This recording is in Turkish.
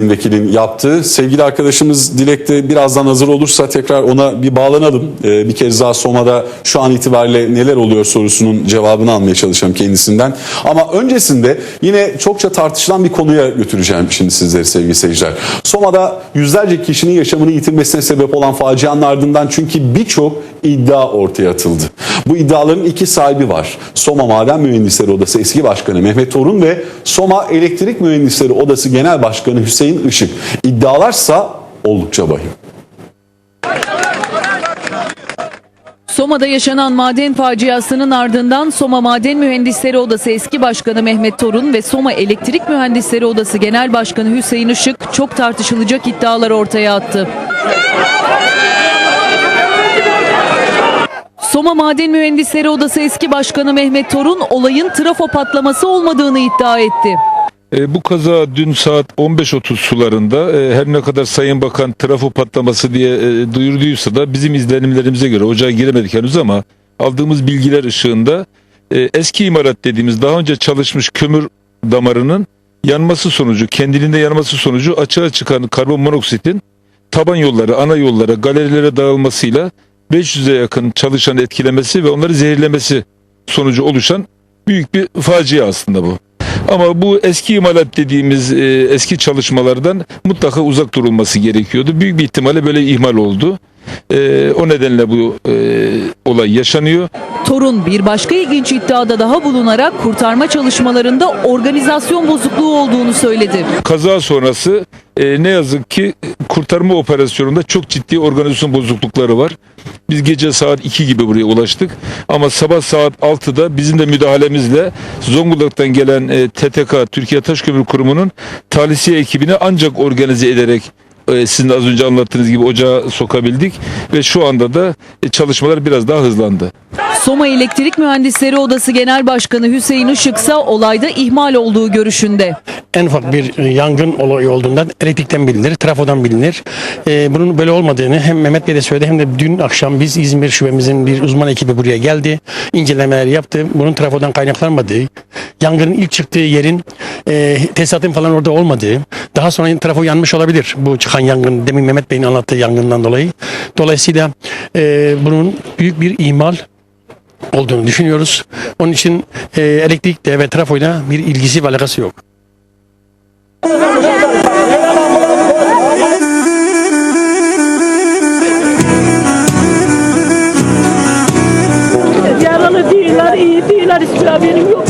vekilin yaptığı. Sevgili arkadaşımız Dilek'te birazdan hazır olursa tekrar ona bir bağlanalım. Ee, bir kez daha Soma'da şu an itibariyle neler oluyor sorusunun cevabını almaya çalışacağım kendisinden. Ama öncesinde yine çokça tartışılan bir konuya götüreceğim şimdi sizleri sevgili seyirciler. Soma'da yüzlerce kişinin yaşamını yitirmesine sebep olan facianın ardından çünkü birçok iddia ortaya atıldı. Bu iddiaların iki sahibi var. Soma Maden Mühendisleri Odası eski başkanı Mehmet Torun ve Soma Elektrik Mühendisleri Odası Genel Başkanı Hüseyin Işık. İddialarsa oldukça vahim. Soma'da yaşanan maden faciasının ardından Soma Maden Mühendisleri Odası eski başkanı Mehmet Torun ve Soma Elektrik Mühendisleri Odası Genel Başkanı Hüseyin Işık çok tartışılacak iddialar ortaya attı. Soma Maden Mühendisleri Odası eski başkanı Mehmet Torun olayın trafo patlaması olmadığını iddia etti. E, bu kaza dün saat 15.30 sularında e, her ne kadar Sayın Bakan trafo patlaması diye e, duyurduysa da bizim izlenimlerimize göre ocağa giremedik henüz ama aldığımız bilgiler ışığında e, eski imarat dediğimiz daha önce çalışmış kömür damarının yanması sonucu kendiliğinde yanması sonucu açığa çıkan karbon monoksitin taban yolları, ana yollara, galerilere dağılmasıyla 500'e yakın çalışan etkilemesi ve onları zehirlemesi sonucu oluşan büyük bir facia aslında bu. Ama bu eski imalat dediğimiz e, eski çalışmalardan mutlaka uzak durulması gerekiyordu. Büyük bir ihtimalle böyle ihmal oldu. E, o nedenle bu e, olay yaşanıyor. Torun bir başka ilginç iddiada daha bulunarak kurtarma çalışmalarında organizasyon bozukluğu olduğunu söyledi. Kaza sonrası e, ne yazık ki kurtarma operasyonunda çok ciddi organizasyon bozuklukları var. Biz gece saat 2 gibi buraya ulaştık ama sabah saat 6'da bizim de müdahalemizle Zonguldak'tan gelen e, TTK Türkiye Taşkömür Kurumu'nun talisiye ekibini ancak organize ederek sizin de az önce anlattığınız gibi ocağa sokabildik ve şu anda da e, çalışmalar biraz daha hızlandı. Soma Elektrik Mühendisleri Odası Genel Başkanı Hüseyin Işık ise olayda ihmal olduğu görüşünde. En ufak bir e, yangın olayı olduğundan elektrikten bilinir, trafodan bilinir. Ee, bunun böyle olmadığını hem Mehmet Bey de söyledi hem de dün akşam biz İzmir şubemizin bir uzman ekibi buraya geldi. incelemeler yaptı. Bunun trafodan kaynaklanmadığı, yangının ilk çıktığı yerin e, tesisatın falan orada olmadığı, daha sonra trafo yanmış olabilir bu çıkan yangın. Demin Mehmet Bey'in anlattığı yangından dolayı. Dolayısıyla e, bunun büyük bir ihmal olduğunu düşünüyoruz. Onun için e, elektrikle ve trafoyla bir ilgisi ve alakası Yaralı değiller, iyi değiller. Hiçbir haberim yok.